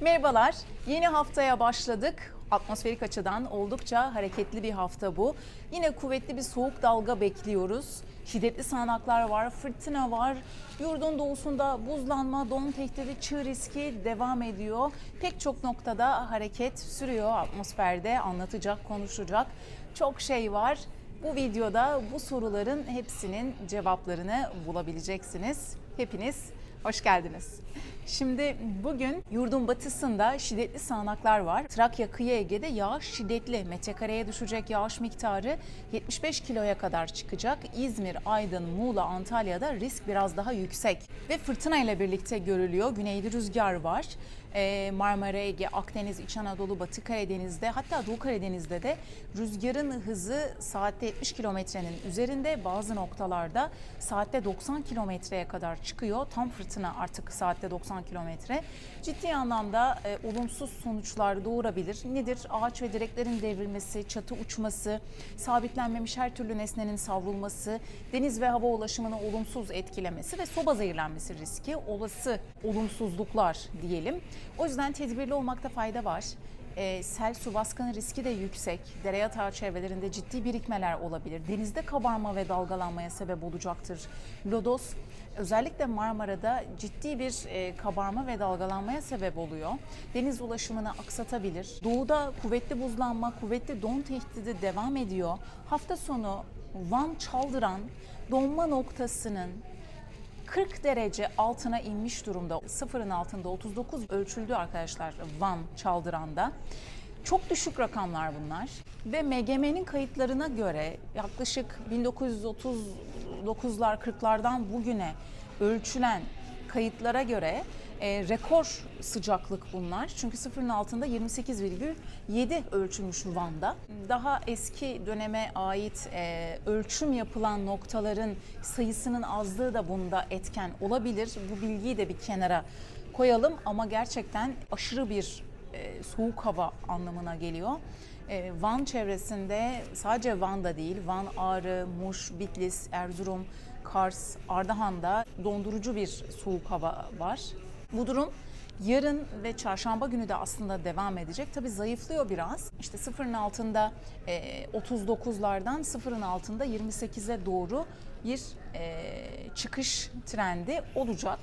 Merhabalar. Yeni haftaya başladık. Atmosferik açıdan oldukça hareketli bir hafta bu. Yine kuvvetli bir soğuk dalga bekliyoruz. Şiddetli sağanaklar var, fırtına var. Yurdun doğusunda buzlanma, don tehdidi, çığ riski devam ediyor. Pek çok noktada hareket sürüyor atmosferde anlatacak, konuşacak çok şey var. Bu videoda bu soruların hepsinin cevaplarını bulabileceksiniz. Hepiniz hoş geldiniz. Şimdi bugün yurdun batısında şiddetli sağanaklar var. Trakya kıyı Ege'de yağış şiddetli. Metrekareye düşecek yağış miktarı 75 kiloya kadar çıkacak. İzmir, Aydın, Muğla, Antalya'da risk biraz daha yüksek. Ve fırtına ile birlikte görülüyor. Güneyli rüzgar var. Ee, Marmara, Ege, Akdeniz, İç Anadolu, Batı Karadeniz'de hatta Doğu Karadeniz'de de rüzgarın hızı saatte 70 kilometrenin üzerinde bazı noktalarda saatte 90 kilometreye kadar çıkıyor. Tam fırtına artık saatte 90 kilometre. Ciddi anlamda e, olumsuz sonuçlar doğurabilir. Nedir? Ağaç ve direklerin devrilmesi, çatı uçması, sabitlenmemiş her türlü nesnenin savrulması, deniz ve hava ulaşımını olumsuz etkilemesi ve soba zehirlenmesi riski olası olumsuzluklar diyelim. O yüzden tedbirli olmakta fayda var. E, sel su baskını riski de yüksek. Dere yatağı çevrelerinde ciddi birikmeler olabilir. Denizde kabarma ve dalgalanmaya sebep olacaktır. Lodos özellikle Marmara'da ciddi bir e, kabarma ve dalgalanmaya sebep oluyor. Deniz ulaşımını aksatabilir. Doğuda kuvvetli buzlanma, kuvvetli don tehdidi devam ediyor. Hafta sonu Van Çaldıran donma noktasının 40 derece altına inmiş durumda. Sıfırın altında 39 ölçüldü arkadaşlar Van Çaldıran'da. Çok düşük rakamlar bunlar ve MGM'nin kayıtlarına göre yaklaşık 1939'lar 40'lardan bugüne ölçülen kayıtlara göre e, rekor sıcaklık bunlar. Çünkü sıfırın altında 28,7 ölçülmüş Van'da. Daha eski döneme ait e, ölçüm yapılan noktaların sayısının azlığı da bunda etken olabilir. Bu bilgiyi de bir kenara koyalım ama gerçekten aşırı bir e, soğuk hava anlamına geliyor. E, Van çevresinde sadece Van'da değil, Van, Ağrı, Muş, Bitlis, Erzurum, Kars, Ardahan'da dondurucu bir soğuk hava var. Bu durum yarın ve çarşamba günü de aslında devam edecek. Tabii zayıflıyor biraz. İşte sıfırın altında e, 39'lardan sıfırın altında 28'e doğru bir e, çıkış trendi olacak.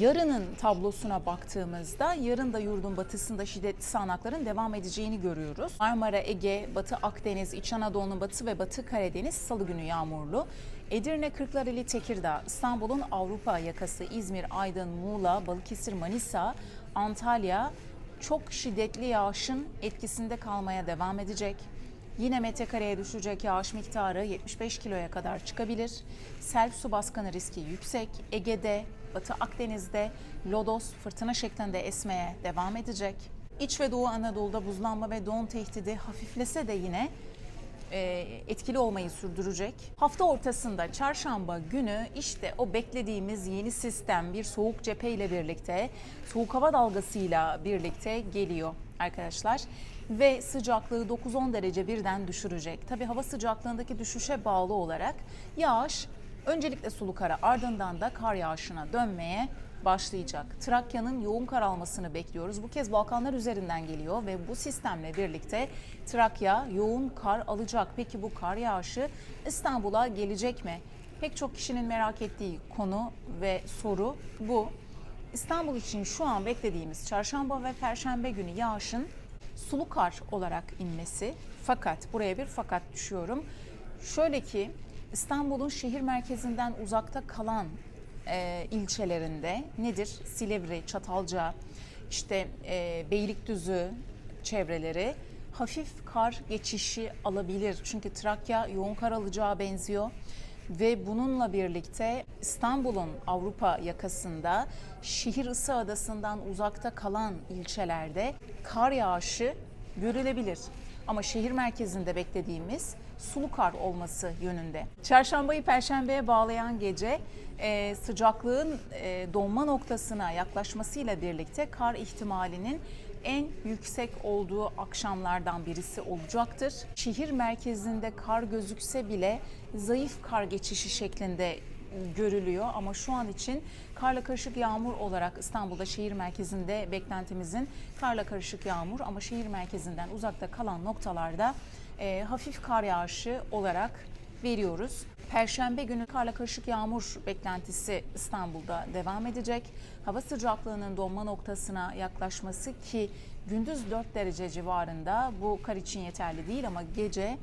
Yarının tablosuna baktığımızda yarın da yurdun batısında şiddetli sağanakların devam edeceğini görüyoruz. Marmara, Ege, Batı Akdeniz, İç Anadolu'nun batı ve Batı Karadeniz salı günü yağmurlu. Edirne, Kırklareli, Tekirdağ, İstanbul'un Avrupa yakası, İzmir, Aydın, Muğla, Balıkesir, Manisa, Antalya çok şiddetli yağışın etkisinde kalmaya devam edecek. Yine metrekareye düşecek yağış miktarı 75 kiloya kadar çıkabilir. Sel su baskını riski yüksek. Ege'de, Batı Akdeniz'de lodos fırtına şeklinde esmeye devam edecek. İç ve Doğu Anadolu'da buzlanma ve don tehdidi hafiflese de yine e, etkili olmayı sürdürecek. Hafta ortasında çarşamba günü işte o beklediğimiz yeni sistem bir soğuk cephe ile birlikte, soğuk hava dalgasıyla birlikte geliyor arkadaşlar ve sıcaklığı 9-10 derece birden düşürecek. Tabii hava sıcaklığındaki düşüşe bağlı olarak yağış öncelikle sulu kara ardından da kar yağışına dönmeye başlayacak. Trakya'nın yoğun kar almasını bekliyoruz. Bu kez Balkanlar üzerinden geliyor ve bu sistemle birlikte Trakya yoğun kar alacak. Peki bu kar yağışı İstanbul'a gelecek mi? Pek çok kişinin merak ettiği konu ve soru bu. İstanbul için şu an beklediğimiz çarşamba ve perşembe günü yağışın sulu kar olarak inmesi. Fakat buraya bir fakat düşüyorum. Şöyle ki İstanbul'un şehir merkezinden uzakta kalan e, ilçelerinde nedir? Silivri, Çatalca, işte e, Beylikdüzü çevreleri hafif kar geçişi alabilir. Çünkü Trakya yoğun kar alacağı benziyor ve bununla birlikte İstanbul'un Avrupa yakasında şehir ısı adasından uzakta kalan ilçelerde kar yağışı görülebilir. Ama şehir merkezinde beklediğimiz sulu kar olması yönünde. Çarşambayı perşembeye bağlayan gece e, sıcaklığın e, donma noktasına yaklaşmasıyla birlikte kar ihtimalinin en yüksek olduğu akşamlardan birisi olacaktır. Şehir merkezinde kar gözükse bile zayıf kar geçişi şeklinde görülüyor ama şu an için karla karışık yağmur olarak İstanbul'da şehir merkezinde beklentimizin karla karışık yağmur ama şehir merkezinden uzakta kalan noktalarda e, hafif kar yağışı olarak veriyoruz. Perşembe günü karla karışık yağmur beklentisi İstanbul'da devam edecek. Hava sıcaklığının donma noktasına yaklaşması ki gündüz 4 derece civarında bu kar için yeterli değil ama gece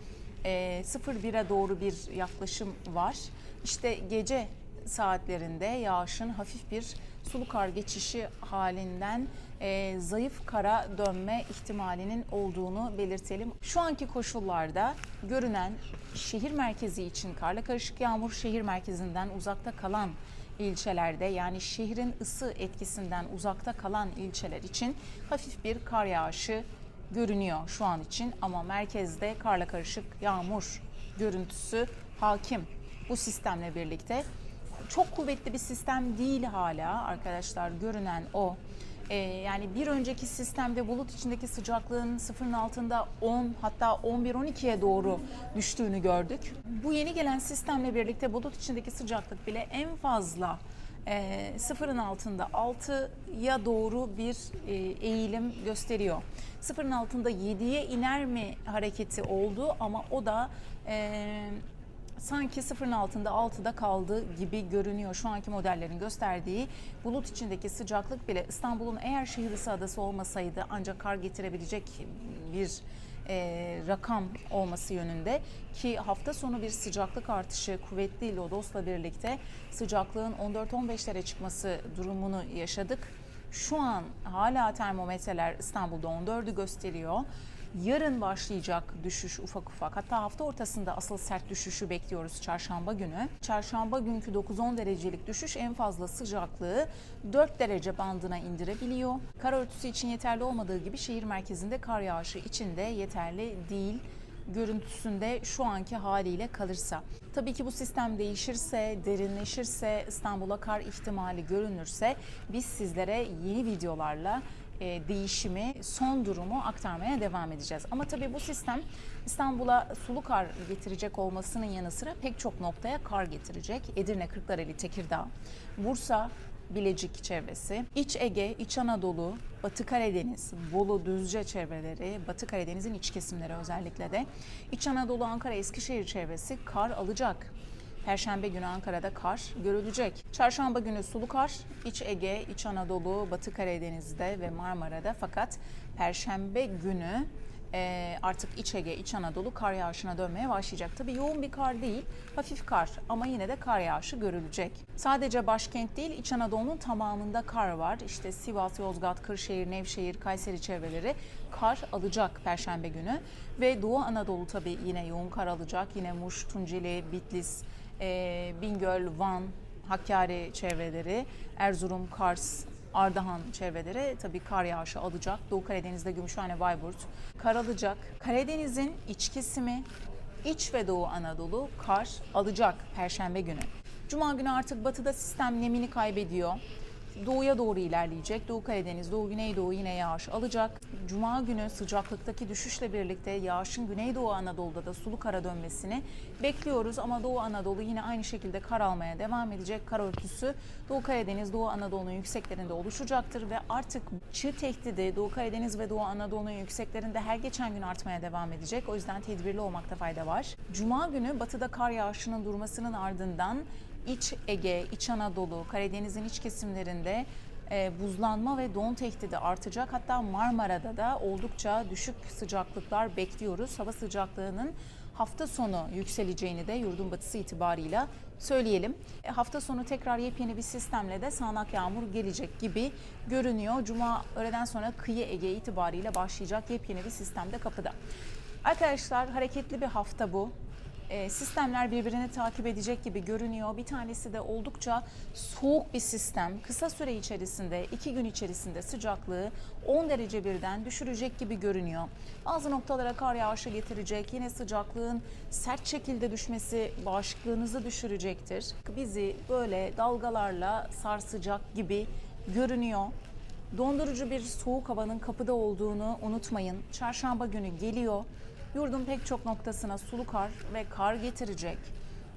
e, 0-1'e doğru bir yaklaşım var. İşte gece saatlerinde yağışın hafif bir sulu kar geçişi halinden e, zayıf kara dönme ihtimalinin olduğunu belirtelim. Şu anki koşullarda görünen şehir merkezi için karla karışık yağmur şehir merkezinden uzakta kalan ilçelerde yani şehrin ısı etkisinden uzakta kalan ilçeler için hafif bir kar yağışı görünüyor şu an için ama merkezde karla karışık yağmur görüntüsü hakim bu sistemle birlikte. Çok kuvvetli bir sistem değil hala arkadaşlar görünen o. Ee, yani bir önceki sistemde bulut içindeki sıcaklığın sıfırın altında 10 hatta 11-12'ye doğru düştüğünü gördük. Bu yeni gelen sistemle birlikte bulut içindeki sıcaklık bile en fazla e, sıfırın altında 6'ya doğru bir e, eğilim gösteriyor. Sıfırın altında 7'ye iner mi hareketi oldu ama o da e, sanki sıfırın altında 6'da kaldı gibi görünüyor. Şu anki modellerin gösterdiği bulut içindeki sıcaklık bile İstanbul'un eğer şehir ısı adası olmasaydı ancak kar getirebilecek bir e, rakam olması yönünde ki hafta sonu bir sıcaklık artışı kuvvetli Lodos'la birlikte sıcaklığın 14-15'lere çıkması durumunu yaşadık. Şu an hala termometreler İstanbul'da 14'ü gösteriyor. Yarın başlayacak düşüş ufak ufak. Hatta hafta ortasında asıl sert düşüşü bekliyoruz çarşamba günü. Çarşamba günkü 9-10 derecelik düşüş en fazla sıcaklığı 4 derece bandına indirebiliyor. Kar örtüsü için yeterli olmadığı gibi şehir merkezinde kar yağışı için de yeterli değil görüntüsünde şu anki haliyle kalırsa. Tabii ki bu sistem değişirse, derinleşirse, İstanbul'a kar ihtimali görünürse biz sizlere yeni videolarla e, değişimi, son durumu aktarmaya devam edeceğiz. Ama tabii bu sistem İstanbul'a sulu kar getirecek olmasının yanı sıra pek çok noktaya kar getirecek. Edirne, Kırklareli, Tekirdağ, Bursa, Bilecik çevresi, İç Ege, İç Anadolu, Batı Karadeniz, Bolu, Düzce çevreleri, Batı Karadeniz'in iç kesimleri özellikle de İç Anadolu, Ankara, Eskişehir çevresi kar alacak. Perşembe günü Ankara'da kar görülecek. Çarşamba günü sulu kar, İç Ege, İç Anadolu, Batı Karadeniz'de ve Marmara'da fakat Perşembe günü e, artık İç Ege, İç Anadolu kar yağışına dönmeye başlayacak. Tabii yoğun bir kar değil, hafif kar ama yine de kar yağışı görülecek. Sadece başkent değil, İç Anadolu'nun tamamında kar var. İşte Sivas, Yozgat, Kırşehir, Nevşehir, Kayseri çevreleri kar alacak Perşembe günü. Ve Doğu Anadolu tabii yine yoğun kar alacak. Yine Muş, Tunceli, Bitlis, e, Bingöl, Van, Hakkari çevreleri, Erzurum, Kars, Ardahan çevreleri tabii kar yağışı alacak. Doğu Karadeniz'de Gümüşhane, Bayburt kar alacak. Karadeniz'in iç kesimi, iç ve Doğu Anadolu kar alacak Perşembe günü. Cuma günü artık batıda sistem nemini kaybediyor. Doğuya doğru ilerleyecek. Doğu Karadeniz, Doğu Güneydoğu yine yağış alacak. Cuma günü sıcaklıktaki düşüşle birlikte yağışın Güneydoğu Anadolu'da da sulu kara dönmesini bekliyoruz. Ama Doğu Anadolu yine aynı şekilde kar almaya devam edecek. Kar örtüsü Doğu Karadeniz, Doğu Anadolu'nun yükseklerinde oluşacaktır ve artık çığ tehdidi Doğu Karadeniz ve Doğu Anadolu'nun yükseklerinde her geçen gün artmaya devam edecek. O yüzden tedbirli olmakta fayda var. Cuma günü batıda kar yağışının durmasının ardından İç Ege, İç Anadolu, Karadeniz'in iç kesimlerinde e, buzlanma ve don tehdidi artacak. Hatta Marmara'da da oldukça düşük sıcaklıklar bekliyoruz. Hava sıcaklığının hafta sonu yükseleceğini de yurdun batısı itibarıyla söyleyelim. E, hafta sonu tekrar yepyeni bir sistemle de sağanak yağmur gelecek gibi görünüyor. Cuma öğleden sonra kıyı Ege itibariyle başlayacak yepyeni bir sistemde kapıda. Arkadaşlar hareketli bir hafta bu e, sistemler birbirini takip edecek gibi görünüyor. Bir tanesi de oldukça soğuk bir sistem. Kısa süre içerisinde, iki gün içerisinde sıcaklığı 10 derece birden düşürecek gibi görünüyor. Bazı noktalara kar yağışı getirecek. Yine sıcaklığın sert şekilde düşmesi bağışıklığınızı düşürecektir. Bizi böyle dalgalarla sarsacak gibi görünüyor. Dondurucu bir soğuk havanın kapıda olduğunu unutmayın. Çarşamba günü geliyor. Yurdun pek çok noktasına sulu kar ve kar getirecek.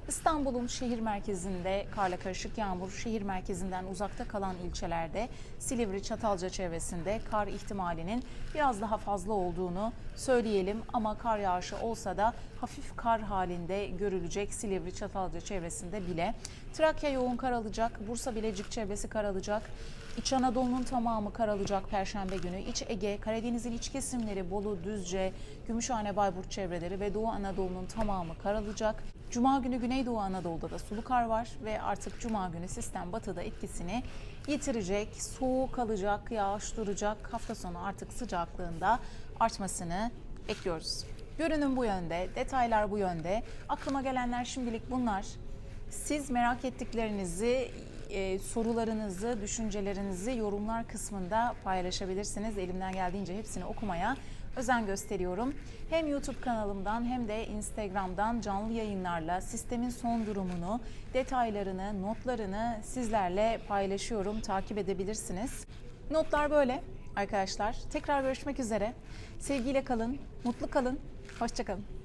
İstanbul'un şehir merkezinde karla karışık yağmur, şehir merkezinden uzakta kalan ilçelerde Silivri, Çatalca çevresinde kar ihtimalinin biraz daha fazla olduğunu söyleyelim. Ama kar yağışı olsa da hafif kar halinde görülecek Silivri, Çatalca çevresinde bile. Trakya yoğun kar alacak, Bursa Bilecik çevresi kar alacak. İç Anadolu'nun tamamı kar alacak Perşembe günü. İç Ege, Karadeniz'in iç kesimleri, Bolu, Düzce, Gümüşhane, Bayburt çevreleri ve Doğu Anadolu'nun tamamı kar alacak. Cuma günü Güneydoğu Anadolu'da da sulu kar var ve artık Cuma günü sistem batıda etkisini yitirecek. Soğuk kalacak, yağış duracak. Hafta sonu artık sıcaklığında artmasını bekliyoruz. Görünüm bu yönde, detaylar bu yönde. Aklıma gelenler şimdilik bunlar. Siz merak ettiklerinizi, e, sorularınızı, düşüncelerinizi yorumlar kısmında paylaşabilirsiniz. Elimden geldiğince hepsini okumaya özen gösteriyorum. Hem YouTube kanalımdan hem de Instagram'dan canlı yayınlarla sistemin son durumunu, detaylarını, notlarını sizlerle paylaşıyorum. Takip edebilirsiniz. Notlar böyle arkadaşlar. Tekrar görüşmek üzere. Sevgiyle kalın, mutlu kalın. Hoşçakalın.